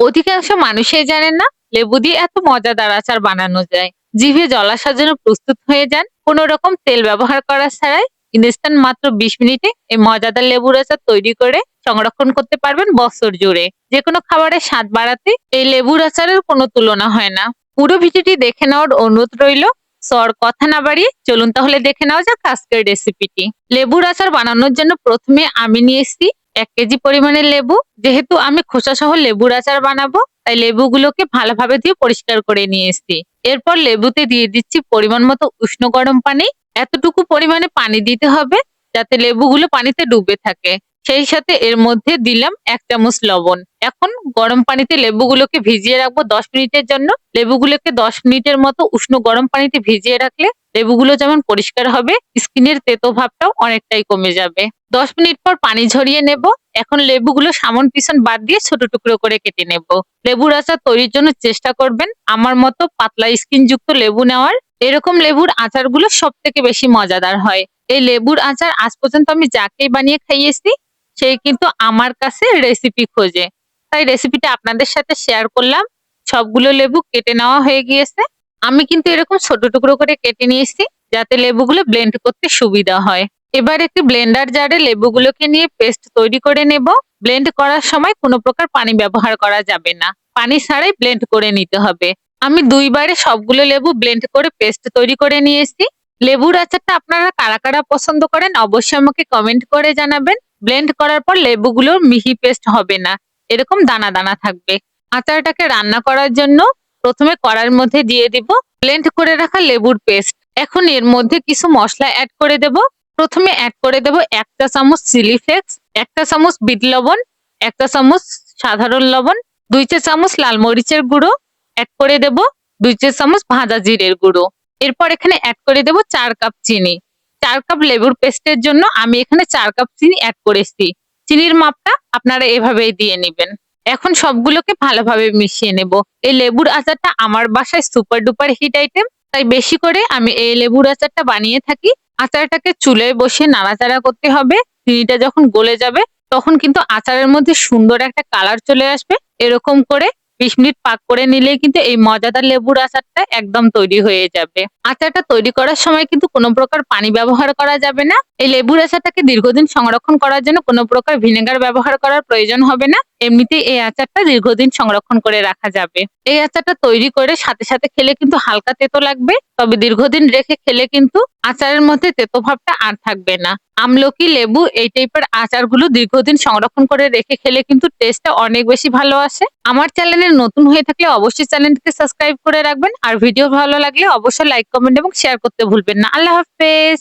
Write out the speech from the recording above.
অধিকাংশ মানুষই জানেন না লেবু দিয়ে এত মজাদার আচার বানানো যায়। জিভে জল আসার জন্য প্রস্তুত হয়ে যান, কোনো রকম তেল ব্যবহার করা ছাড়াই ইনস্ট্যান্ট মাত্র বিশ মিনিটে এই মজাদার লেবুর আচার তৈরি করে সংরক্ষণ করতে পারবেন বছর জুড়ে। যে কোনো খাবারের স্বাদ বাড়াতে এই লেবুর আচারের কোনো তুলনা হয় না। পুরো ভিডিওটি দেখে নেওয়ার অনুরোধ রইল সর কথা না বাড়িয়ে চলুন তাহলে দেখে নেওয়া যাক আজকের রেসিপিটি লেবুর আচার বানানোর জন্য প্রথমে আমি নিয়ে এসেছি এক কেজি পরিমাণের লেবু। যেহেতু আমি খোসা সহ লেবুর আচার বানাবো, তাই লেবুগুলোকে ভালোভাবে দিয়ে পরিষ্কার করে নিয়ে এসছি। এরপর লেবুতে দিয়ে দিচ্ছি পরিমাণ মতো উষ্ণ গরম পানি। এতটুকু পরিমাণে পানি দিতে হবে, যাতে লেবুগুলো পানিতে ডুবে থাকে। সেই সাথে এর মধ্যে দিলাম এক চামচ লবণ। এখন গরম পানিতে লেবুগুলোকে ভিজিয়ে রাখব দশ মিনিটের জন্য। লেবুগুলোকে দশ মিনিটের মতো উষ্ণ গরম পানিতে ভিজিয়ে রাখলে লেবুগুলো যেমন পরিষ্কার হবে, স্কিনের তেতো ভাবটাও অনেকটাই কমে যাবে। দশ মিনিট পর পানি ঝরিয়ে নেব। এখন লেবুগুলো সামন পিছন বাদ দিয়ে ছোট টুকরো করে কেটে নেব। লেবুর আচার তৈরির জন্য চেষ্টা করবেন আমার মতো পাতলা স্কিন যুক্ত লেবু নেওয়ার। এরকম লেবুর আচারগুলো সব থেকে বেশি মজাদার হয়। এই লেবুর আচার আজ পর্যন্ত আমি যাকেই বানিয়ে খাইয়েছি সেই কিন্তু আমার কাছে রেসিপি খোঁজে। তাই রেসিপিটা আপনাদের সাথে শেয়ার করলাম। সবগুলো লেবু কেটে নেওয়া হয়ে গিয়েছে। আমি কিন্তু এরকম ছোট টুকরো করে কেটে নিয়েছি, যাতে লেবুগুলো ব্লেন্ড করতে সুবিধা হয়। এবার একটি ব্লেন্ডার জারে লেবুগুলোকে নিয়ে পেস্ট তৈরি করে নেব। ব্লেন্ড করার সময় কোনো প্রকার পানি ব্যবহার করা যাবে না। পানি ছাড়াই ব্লেন্ড করে নিতে হবে। আমি দুইবারে সবগুলো লেবু ব্লেন্ড করে পেস্ট তৈরি করে নিয়েছি। লেবুর আচারটা আপনারা কারা কারা পছন্দ করেন অবশ্যই আমাকে কমেন্ট করে জানাবেন। ব্লেন্ড করার পর লেবুগুলোর মিহি পেস্ট হবে না। এরকম দানা দানা থাকবে। আচারটাকে রান্না করার জন্য প্রথমে কড়ার মধ্যে দিয়ে দিব ব্লেন্ড করে রাখা লেবুর পেস্ট এখন এর মধ্যে কিছু মশলা অ্যাড করে দেব। প্রথমে অ্যাড করে দেব একটা চামচ চিলি ফ্লেক্স একটা চামচ বিট লবণ একটা চামচ সাধারণ লবণ, দুই চা চামচ লাল মরিচের গুঁড়ো অ্যাড করে দেব দুই চা চামচ ভাজা জিরের গুঁড়ো। এরপর এখানে অ্যাড করে দেব চার কাপ চিনি। চার কাপ লেবুর পেস্টের জন্য আমি এখানে চার কাপ চিনি অ্যাড করেছি। চিনির মাপটা আপনারা এভাবেই দিয়ে নেবেন। এখন সবগুলোকে ভালোভাবে মিশিয়ে নেব। এই লেবুর আচারটা আমার বাসায় সুপার ডুপার হিট আইটেম তাই বেশি করে আমি এই লেবুর আচারটা বানিয়ে থাকি। আচারটাকে চুলে বসে নাড়াচাড়া করতে হবে। চিনিটা যখন গলে যাবে, তখন কিন্তু আচারের মধ্যে সুন্দর একটা কালার চলে আসবে। এরকম করে বিশ মিনিট পাক করে নিলে কিন্তু এই মজাদার লেবুর আচারটা একদম তৈরি হয়ে যাবে। আচারটা তৈরি করার সময় কিন্তু কোনো প্রকার পানি ব্যবহার করা যাবে না। এই লেবুর আচারটাকে দীর্ঘদিন সংরক্ষণ করার জন্য কোনো প্রকার ভিনেগার ব্যবহার করার প্রয়োজন হবে না। এমনিতেই এই আচারটা দীর্ঘদিন সংরক্ষণ করে রাখা যাবে। এই আচারটা তৈরি করে সাথে সাথে খেলে কিন্তু হালকা তেতো লাগবে, তবে দীর্ঘদিন রেখে খেলে কিন্তু আচারের মধ্যে তেতো ভাবটা আর থাকবে না। আমলকি, লেবু এই টাইপের আচারগুলো দীর্ঘদিন সংরক্ষণ করে রেখে খেলে কিন্তু টেস্টটা অনেক বেশি ভালো আসে। আমার চ্যানেলে নতুন হয়ে থাকলে অবশ্যই চ্যানেলটিকে সাবস্ক্রাইব করে রাখবেন, আর ভিডিও ভালো লাগলে অবশ্যই লাইক কমেন্ট এবং শেয়ার করতে ভুলবেন না। আল্লাহ হাফেজ!